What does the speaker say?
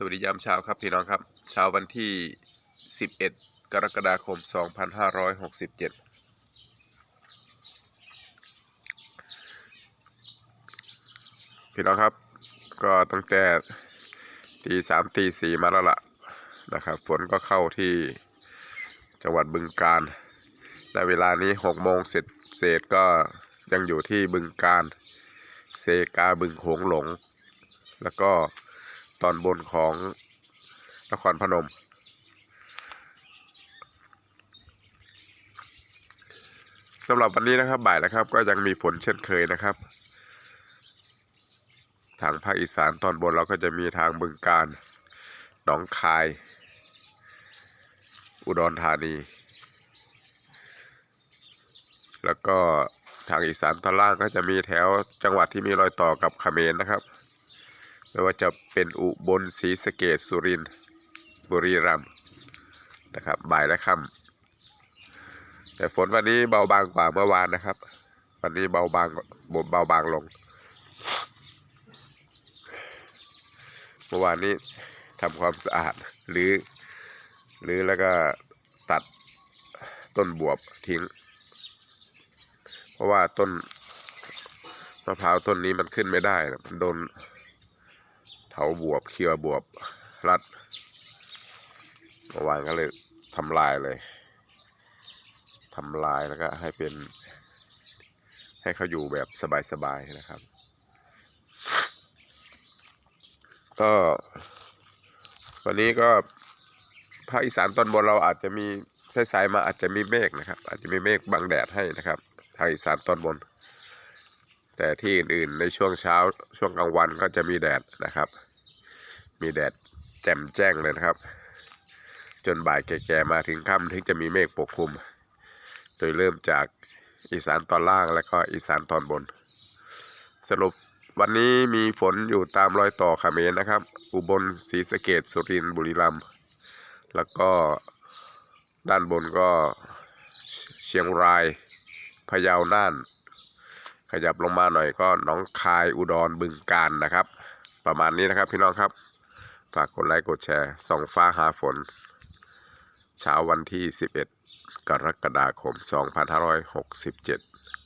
สวัสดียามเช้าครับพี่น้องครับเช้าวันที่ 11 กรกฎาคม 2567 พี่น้องครับ ก็ตั้งแต่ตีสามตีสี่มาแล้วล่ะนะครับฝนก็เข้าที่จังหวัดบึงกาฬในเวลานี้6โมงเสร็จเศษก็ยังอยู่ที่บึงกาฬเซกาบึงโขงหลง แล้วก็ ตอนบนของนครพนม สำหรับวันนี้นะครับบ่ายนะครับ ก็ยังมีฝนเช่นเคยนะครับ ทางภาคอีสานตอนบนเราก็จะมีทางบึงกาฬหนองคาย อุดรธานี แล้วก็ทางอีสานตอนล่างก็จะมีแถวจังหวัดที่มีรอยต่อกับเขมรนะครับ ไม่ว่าจะเป็นอุบลศรีสะเกดสุรินทร์บุรีรัมย์นะครับบ่ายและค่ำแต่ฝนวันนี้เบาบางกว่าเมื่อวานนะครับ วันนี้เบาบางบเบาบางลง เมื่อวานนี้ทำความสะอาดหรือหรือแล้วก็ตัดต้นบวบทิ้ง เพราะว่าต้นมะพร้าวต้นนี้มันขึ้นไม่ได้ มันโดนาบวบเครือบวบรัดเมื่อวานก็เลยทำลายเลยทำลายแล้วก็ให้เป็น ให้เขาอยู่แบบสบายๆนะครับ ก็วันนี้ก็ภาคอีสานตอนบนเราอาจจะมีสายๆมาอาจจะมีเมฆนะครับ อาจจะมีเมฆบังแดดให้นะครับทางอีสานตอนบน แต่ที่อื่นๆในช่วงเช้าช่วงกลางวันก็จะมีแดดนะครับ มีแดดแจ่มแจ้งเลยนะครับ จนบ่ายแก่ๆมาถึงค่ำถึงจะมีเมฆปกคลุม โดยเริ่มจากอีสานตอนล่างและก็อีสานตอนบน สรุปวันนี้มีฝนอยู่ตามรอยต่อเขมรนะครับ อุบลศรีสะเกดสุรินทร์บุรีรัมย์แล้วก็ด้านบนก็เชียงรายพะเยาน่าน ขยับลงมาหน่อยก็หนองคายอุดรบึงกาฬนะครับ ประมาณนี้นะครับพี่น้องครับ ฝากกดไลค์กดแชร์ส่องฟ้าหาฝน เช้าวันที่ 11 กรกฎาคม 2567